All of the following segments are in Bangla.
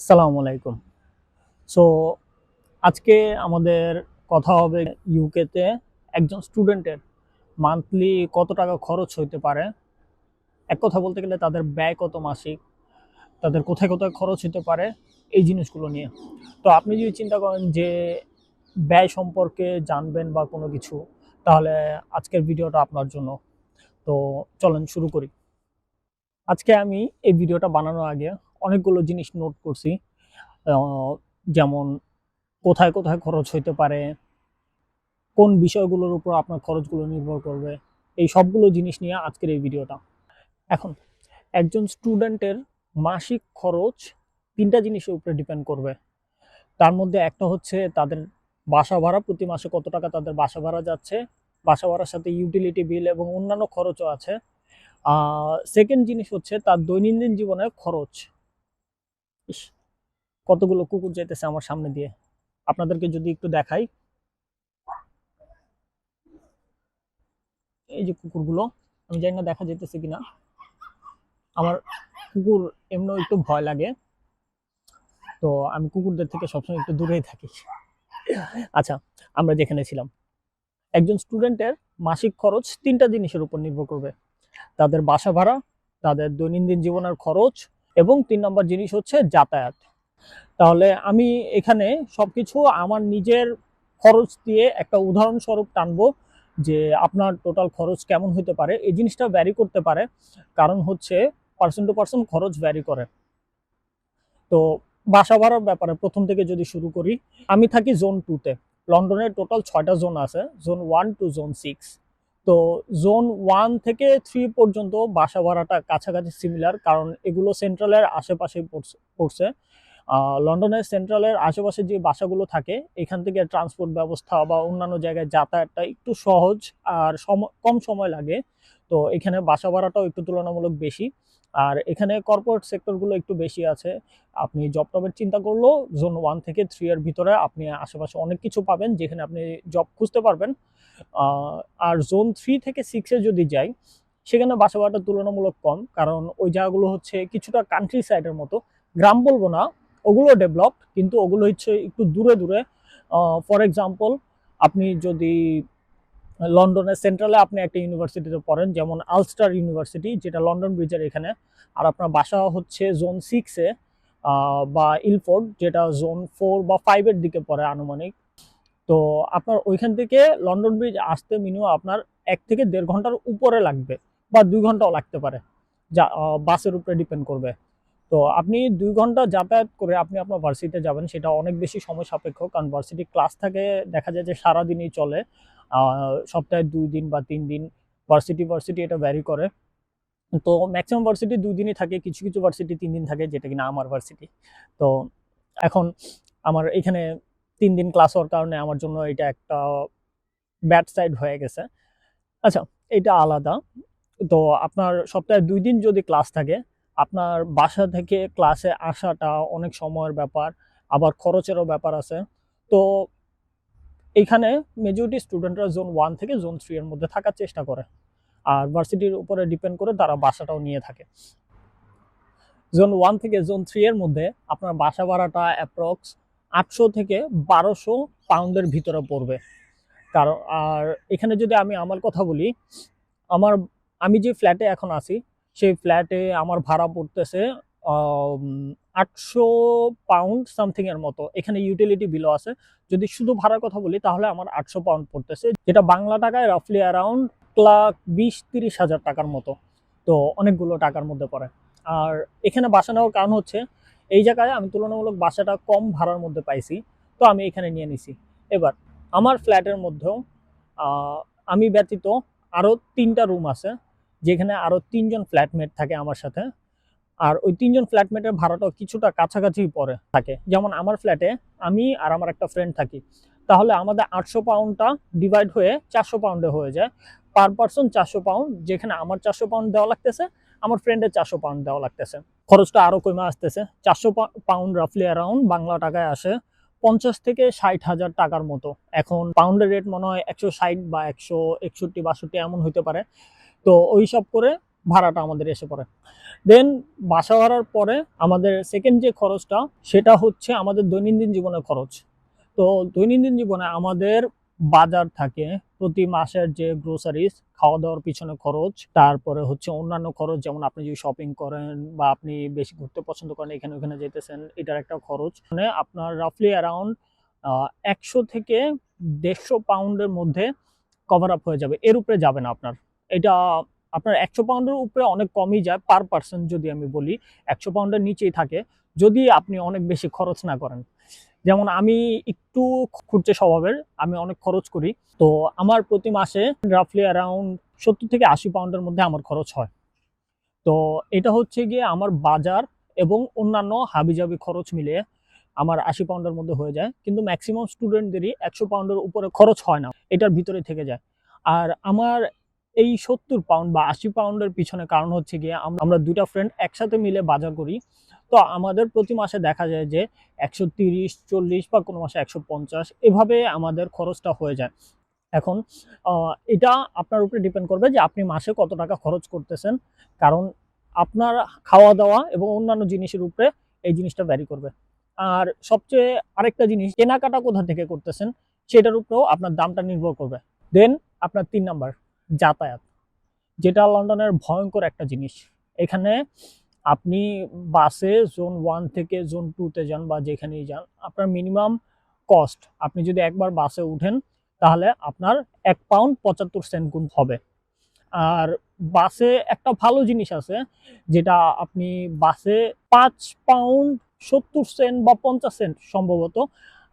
আসসালামু আলাইকুম। সো আজকে আমাদের কথা হবে ইউকেতে একজন স্টুডেন্টের মান্থলি কত টাকা খরচ হইতে পারে? এক কথা বলতে গেলে তাদের ব্যয় কত মাসিক? তাদের কোথায় কোথায় খরচ হতে পারে? এই জিনিসগুলো নিয়ে। তো আপনি যদি চিন্তা করেন যে ব্যয় সম্পর্কে জানবেন বা কোনো কিছু, তাহলে আজকের ভিডিওটা আপনার জন্য। তো চলেন শুরু করি। আজকে আমি এই ভিডিওটা বানানোর আগে অনেকগুলো জিনিস নোট করছি। যেমন কোথায় কোথায় খরচ হইতে পারে, কোন বিষয়গুলোর উপর আপনার খরচগুলো নির্ভর করবে, এই সবগুলো জিনিস নিয়ে আজকের এই ভিডিওটা এখন, একজন স্টুডেন্টের মাসিক খরচ তিনটা জিনিসের উপরে ডিপেন্ড করবে। তার মধ্যে একটা হচ্ছে তাদের বাসা ভাড়া, প্রতি মাসে কত টাকা তাদের বাসা ভাড়া যাচ্ছে, বাসা ভাড়ার সাথে ইউটিলিটি বিল এবং অন্যান্য খরচও আছে। সেকেন্ড জিনিস হচ্ছে তার দৈনন্দিন জীবনের খরচ। কতগুলো কুকুর যাইতেছে আমার সামনে দিয়ে। আপনাদেরকে যদি একটু দেখাই। এই যে কুকুরগুলো, আমি জানি না দেখা যাইতেছে কিনা। আমার কুকুর এমনি একটু ভয় লাগে। তো আমি কুকুরদের থেকে সবসময় একটু দূরেই থাকি। আচ্ছা আমরা যেখানে ছিলাম। একজন স্টুডেন্টের মাসিক খরচ তিনটা জিনিসের উপর নির্ভর করবে। তাদের বাসা ভাড়া, তাদের দৈনন্দিন জীবনের খরচ এবং তিন নম্বর জিনিস হচ্ছে যাতায়াত। তাহলে আমি এখানে সবকিছু আমার নিজের খরচ দিয়ে একটা উদাহরণস্বরূপ টানবো যে আপনার টোটাল খরচ কেমন হতে পারে। এই জিনিসটা ভ্যারি করতে পারে, কারণ হচ্ছে পার্সন টু পার্সন খরচ ভ্যারি করে। তো বাসা ভাড়ার ব্যাপারে প্রথম থেকে যদি শুরু করি, আমি থাকি জোন টুতে লন্ডনের টোটাল ছয়টা জোন আছে zone one two zone six তো জোন ওয়ান থেকে থ্রি পর্যন্ত বাসা ভাড়াটা কাছাকাছি সিমিলার কারণ এগুলো সেন্ট্রালের আশেপাশেই পড়ছে- লন্ডনের সেন্ট্রালের আশেপাশে যে বাসাগুলো থাকে, এখান থেকে ট্রান্সপোর্ট ব্যবস্থা বা অন্যান্য জায়গায় যাতায়াতটা একটু সহজ আর কম সময় লাগে। তো এখানে বাসা ভাড়াটাও একটু তুলনামূলক বেশি। আর এখানে কর্পোরেট সেক্টরগুলো একটু বেশি আছে। আপনি জব টবের চিন্তা করলেও জোন ওয়ান থেকে থ্রি এর ভিতরে আপনি আশেপাশে অনেক কিছু পাবেন, যেখানে আপনি জব খুঁজতে পারবেন। আর জোন থ্রি থেকে সিক্সে যদি যাই, সেখানে বাসা ভাড়াটা তুলনামূলক কম, কারণ ওই জায়গাগুলো হচ্ছে কিছুটা কান্ট্রি সাইডের মতো। গ্রাম বলব না, ওগুলো ডেভেলপড কিন্তু ওগুলো হচ্ছে একটু দূরে দূরে। ফর এক্সাম্পল আপনি যদি লন্ডনের সেন্ট্রালে আপনি একটা ইউনিভার্সিটিতে পড়েন, যেমন আলস্টার ইউনিভার্সিটি যেটা লন্ডন ব্রিজের এখানে। আর আপনার বাসা হচ্ছে জোন সিক্সে বা ইলফোর্ড যেটা জোন ফোর বা ফাইভের দিকে পড়ে আনুমানিক। তো আপনার ওইখান থেকে লন্ডন ব্রিজ আসতে মিনিমাম আপনার এক থেকে দেড় ঘণ্টার উপরে লাগবে বা দুই ঘন্টাও লাগতে পারে। যা বাসের উপরে ডিপেন্ড করবে। তো আপনি দুই ঘণ্টা যাতায়াত করে আপনি আপনার ভার্সিটিতে যাবেন, সেটা অনেক বেশি সময় সাপেক্ষ, কারণ ভার্সিটি ক্লাস থাকে, দেখা যায় যে সারাদিনই চলে। সপ্তাহে দুই দিন বা তিন দিন ভার্সিটি ভার্সিটি এটা ভ্যারি করে। তো ম্যাক্সিমাম ভার্সিটি দুই দিনই থাকে, কিছু কিছু ভার্সিটি তিন দিন থাকে, যেটা কিনা আমার ভার্সিটি তো এখন আমার এখানে তিন দিন ক্লাস হওয়ার কারণে আমার জন্য এটা একটা ব্যাড সাইড হয়ে গেছে। আচ্ছা এটা আলাদা। তো আপনার সপ্তাহে দুই দিন যদি ক্লাস থাকে, আপনার বাসা থেকে ক্লাসে আসাটা অনেক সময়ের ব্যাপার, আবার খরচেরও ব্যাপার আছে। তো এইখানে মেজরিটি স্টুডেন্টরা জোন ওয়ান থেকে জোন থ্রি এর মধ্যে থাকার চেষ্টা করে। আর ভার্সিটির উপরে ডিপেন্ড করে তারা বাসাটাও নিয়ে থাকে। জোন ওয়ান থেকে জোন থ্রি এর মধ্যে আপনার বাসা ভাড়াটা অ্যাপ্রক্স আটশো থেকে বারোশো পাউন্ডের ভিতরে পড়বে। কারণ, আর এখানে যদি আমি আমার কথা বলি, আমার, আমি যে ফ্ল্যাটে এখন আছি, সেই ফ্ল্যাটে আমার ভাড়া পড়তেছে আটশো পাউন্ড সামথিং এর মতো। এখানে ইউটিলিটি বিলও আছে। যদি শুধু ভাড়ার কথা বলি, তাহলে আমার আটশো পাউন্ড পড়তেছে। যেটা বাংলা টাকায় রাফলি অ্যারাউন্ড লাখ বিশ তিরিশ হাজার টাকার মতো। তো অনেকগুলো টাকার মধ্যে পড়ে। আর এখানে বাসা নেওয়ার কারণ হচ্ছে এই জায়গায় আমি তুলনামূলক বাসাটা কম ভাড়ার মধ্যে পাইছি, তো আমি এখানে নিয়ে নিছি। এবার, আমার ফ্ল্যাটের মধ্যেও আমি ব্যতীত আরও তিনটা রুম আছে, যেখানে আরও তিনজন ফ্ল্যাটমেট থাকে আমার সাথে। আর ওই তিনজন ফ্ল্যাটমেটের ভাড়াটাও কিছুটা কাছাকাছি পরে থাকে। যেমন আমার ফ্ল্যাটে আমি আর আমার একটা ফ্রেন্ড থাকি। তাহলে আমাদের আটশো পাউন্ডটা ডিভাইড হয়ে চারশো পাউন্ডে হয়ে যায়। পার পার্সন চারশো পাউন্ড, যেখানে আমার চারশো পাউন্ড দেওয়া লাগতেছে আমার ফ্রেন্ডের চারশো পাউন্ড দেওয়া লাগতেছে। খরচটা আরও কমে আসতেছে। চারশো পাউন্ড রাফলি অ্যারাউন্ড বাংলা টাকায় আসে পঞ্চাশ থেকে ষাট হাজার টাকার মতো। এখন পাউন্ডের রেট মনে হয় একশো ষাট বা একশো একষট্টি, বাষট্টি এমন হতে পারে। তো ওই সব করে ভাড়াটা আমাদের এসে পড়ে। দেন বাসা ভাড়ার পরে আমাদের সেকেন্ড যে খরচটা, সেটা হচ্ছে আমাদের দৈনন্দিন জীবনের খরচ। তো দৈনন্দিন জীবনে আমাদের বাজার থাকে, প্রতি মাসের যে গ্রোসারিজ খাওয়া দাওয়ার পিছনে খরচ, তারপরে হচ্ছে অন্যান্য খরচ, যেমন আপনি যদি শপিং করেন বা আপনি বেশি ঘুরতে পছন্দ করেন, এখানে ওখানে যেতেছেন, এটার একটা খরচ। মানে আপনার রাফলি অ্যারাউন্ড একশো থেকে দেড়শো পাউন্ডের মধ্যে কভার আপ হয়ে যাবে। এর উপরে যাবে না আপনার। এটা আপনার একশো পাউন্ডের উপরে অনেক কমই যায় পার পার্সন যদি আমি বলি, একশো পাউন্ডের নিচেই থাকে। যদি আপনি অনেক বেশি খরচ না করেন। যেমন আমি একটু খুঁজছে স্বভাবের, আমি অনেক খরচ করি। তো আমার প্রতি মাসে রাফলি অ্যারাউন্ড সত্তর থেকে আশি পাউন্ডের মধ্যে আমার খরচ হয়। তো এটা হচ্ছে গিয়ে আমার বাজার এবং অন্যান্য হাবিজাবি খরচ মিলিয়ে আমার আশি পাউন্ডের মধ্যে হয়ে যায়। কিন্তু ম্যাক্সিমাম স্টুডেন্টদেরই একশো পাউন্ডের উপরে খরচ হয় না, এটার ভিতরে থেকে যায়। আর আমার এই সত্তর পাউন্ড বা আশি পাউন্ডের পিছনে কারণ হচ্ছে গিয়ে আমরা দুইটা ফ্রেন্ড একসাথে মিলে বাজার করি। তো আমাদের প্রতি মাসে দেখা যায় যে একশো তিরিশ, চল্লিশ বা কোনো মাসে একশো পঞ্চাশ এভাবে আমাদের খরচটা হয়ে যায়। এখন এটা আপনার উপরে ডিপেন্ড করবে যে আপনি মাসে কত টাকা খরচ করতেছেন। কারণ আপনার খাওয়া দাওয়া এবং অন্যান্য জিনিসের উপরে এই জিনিসটা ভ্যারি করবে। আর সবচেয়ে আরেকটা জিনিস, কেনাকাটা কোথা থেকে করতেছেন? সেটার উপরেও আপনার দামটা নির্ভর করবে। দেন আপনার তিন নাম্বার যাতায়াত, যেটা লন্ডনের ভয়ঙ্কর একটা জিনিস। এখানে আপনি বাসে জোন ওয়ান থেকে জোন টুতে যান বা যেখানেই যান, আপনার মিনিমাম কস্ট, আপনি যদি একবার বাসে উঠেন, তাহলে আপনার এক পাউন্ড পঁচাত্তর সেন্ট গুণ হবে। আর বাসে একটা ভালো জিনিস আছে, যেটা আপনি বাসে পাঁচ পাউন্ড সত্তর সেন্ট বা পঞ্চাশ সেন্ট সম্ভবত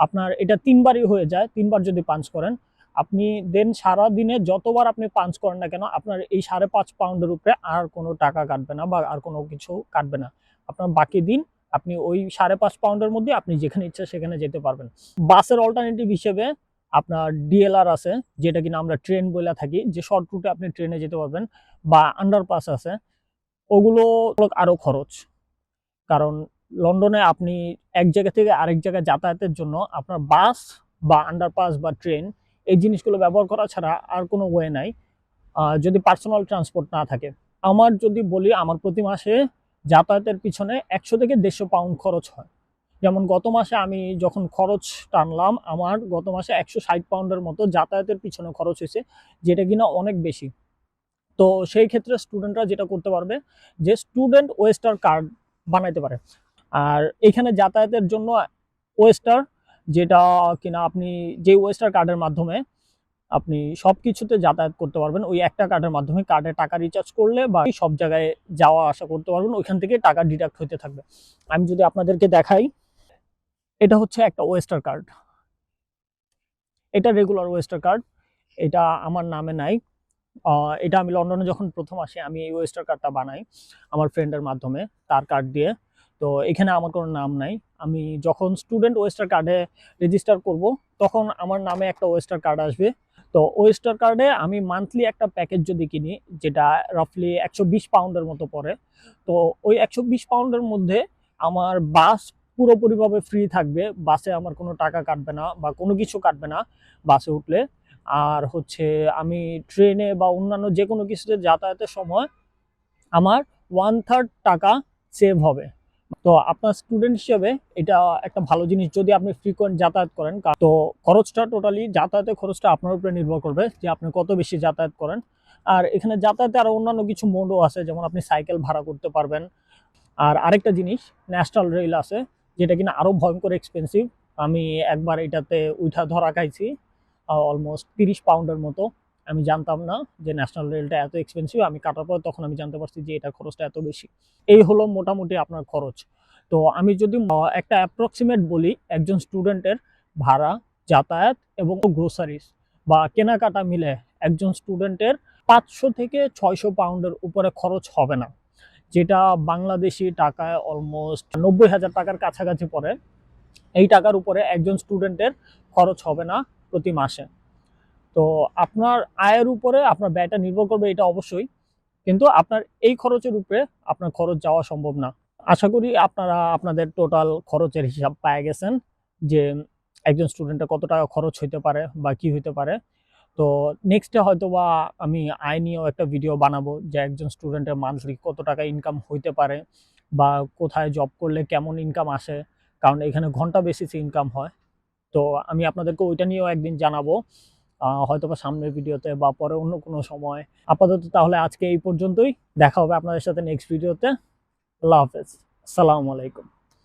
আপনার এটা তিনবারই হয়ে যায়, তিনবার যদি পাঞ্চ করেন আপনি দেন সারা দিনে যতবার আপনি পাঞ্চ করেন না কেন, আপনার এই সাড়ে পাঁচ পাউন্ডের উপরে আর কোনো টাকা কাটবে না বা আর কোনো কিছু কাটবে না। আপনার বাকি দিন আপনি ওই সাড়ে পাঁচ পাউন্ডের মধ্যে আপনি যেখানে ইচ্ছা সেখানে যেতে পারবেন। বাসের অল্টারনেটিভ হিসেবে আপনার ডিএলআর আছে, যেটা কিনা আমরা ট্রেন বলে থাকি, যে শর্ট রুটে আপনি ট্রেনে যেতে পারবেন বা আন্ডারপাস আছে, ওগুলো আরও খরচ। কারণ লন্ডনে আপনি এক জায়গা থেকে আরেক জায়গায় যাতায়াতের জন্য আপনার বাস বা আন্ডারপাস বা ট্রেন এই জিনিসগুলো ব্যবহার করা ছাড়া আর কোনো ওয়ে নাই। যদি পার্সোনাল ট্রান্সপোর্ট না থাকে। আমার যদি বলি, আমার প্রতি মাসে যাতায়াতের পিছনে একশো থেকে দেড়শো পাউন্ড খরচ হয়। যেমন গত মাসে আমি যখন খরচ টানলাম, আমার গত মাসে একশো ষাট পাউন্ডের মতো যাতায়াতের পিছনে খরচ হয়েছে, যেটা কিনা অনেক বেশি। তো সেই ক্ষেত্রে স্টুডেন্টরা যেটা করতে পারবে, যে স্টুডেন্ট ওয়েস্টার কার্ড বানাইতে পারে। আর এখানে যাতায়াতের জন্য ওয়েস্টার যেটা কিনা আপনি যে ওয়েস্টার কার্ডের মাধ্যমে আপনি সব কিছুতে যাতায়াত করতে পারবেন, ওই একটা কার্ডের মাধ্যমে কার্ডে টাকা রিচার্জ করলে বা সব জায়গায় যাওয়া আসা করতে পারবেন, ওইখান থেকে টাকা ডিডাক্ট হতে থাকবে। আমি যদি আপনাদেরকে দেখাই, এটা হচ্ছে একটা ওয়েস্টার কার্ড এটা রেগুলার ওয়েস্টার কার্ড এটা আমার নামে নাই। এটা আমি লন্ডনে যখন প্রথম আসি, আমি এই ওয়েস্টার কার্ডটা বানাই আমার ফ্রেন্ডের মাধ্যমে, তার কার্ড দিয়ে। তো এখানে আমার কোনো নাম নাই। আমি যখন স্টুডেন্ট ওয়েস্টার কার্ডে রেজিস্টার করব, তখন আমার নামে একটা ওয়েস্টার কার্ড আসবে। তো ওয়েস্টার কার্ডে আমি মান্থলি একটা প্যাকেজ যদি কিনি, যেটা রাফলি একশো বিশ পাউন্ডের মতো পড়ে, তো ওই একশো বিশ পাউন্ডের মধ্যে আমার বাস পুরোপুরিভাবে ফ্রি থাকবে। বাসে আমার কোনো টাকা কাটবে না বা কোনো কিছু কাটবে না বাসে উঠলে। আর হচ্ছে আমি ট্রেনে বা অন্যান্য যে কোনো কিছুতে যাতায়াতের সময় আমার ওয়ান থার্ড টাকা সেভ হবে। তো আপনার স্টুডেন্ট হিসেবে এটা একটা ভালো জিনিস যদি আপনি ফ্রিকোয়েন্ট যাতায়াত করেন তো খরচটা টোটালি যাতায়াতের খরচটা আপনার উপরে নির্ভর করবে যে আপনি কত বেশি যাতায়াত করেন। আর এখানে যাতায়াতে আরও অন্যান্য কিছু মোডও আছে, যেমন আপনি সাইকেল ভাড়া করতে পারবেন। আর আরেকটা জিনিস ন্যাশনাল রেল আছে, যেটা কিনা আরও ভয়ঙ্কর এক্সপেন্সিভ আমি একবার এটাতে উঠা ধরা খাইছি অলমোস্ট তিরিশ পাউন্ডের মতো। আমি জানতাম না যে ন্যাশনাল রেলটা এত এক্সপেন্সিভ আমি কাটার পর তখন আমি জানতে পারছি যে এটার খরচটা এত বেশি। এই হলো মোটামুটি আপনার খরচ। তো আমি যদি একটা অ্যাপ্রক্সিমেট বলি, একজন স্টুডেন্টের ভাড়া, যাতায়াত এবং গ্রোসারিস বা কেনাকাটা মিলে একজন স্টুডেন্টের পাঁচশো থেকে ছয়শো পাউন্ডের উপরে খরচ হবে না। যেটা বাংলাদেশি টাকায় অলমোস্ট নব্বই হাজার টাকার কাছাকাছি পড়ে। এই টাকার উপরে একজন স্টুডেন্টের খরচ হবে না প্রতি মাসে। তো আপনার আয়ের উপরে আপনার ব্যয়টা নির্ভর করবে এটা অবশ্যই। কিন্তু আপনার এই খরচের উপরে আপনার খরচ যাওয়া সম্ভব না। আশা করি আপনারা আপনাদের টোটাল খরচের হিসাব পেয়ে গেছেন যে একজন স্টুডেন্টের কত টাকা খরচ হইতে পারে বা কি হইতে পারে। তো নেক্সটে হয়তো বা আমি আয় নিয়েও একটা ভিডিও বানাবো যে একজন স্টুডেন্টের মান্থলি কত টাকা ইনকাম হইতে পারে বা কোথায় জব করলে কেমন ইনকাম আসে। কারণ এখানে ঘণ্টা বেসিসে ইনকাম হয়। তো আমি আপনাদেরকে ওইটা নিয়েও একদিন জানাব। হয়তো বা সামনের ভিডিওতে বা পরে অন্য কোনো সময়। আপাতত তাহলে আজকে এই পর্যন্তই। দেখা হবে আপনাদের সাথে নেক্সট ভিডিওতে আল্লাহ হাফেজ। আসসালামু আলাইকুম।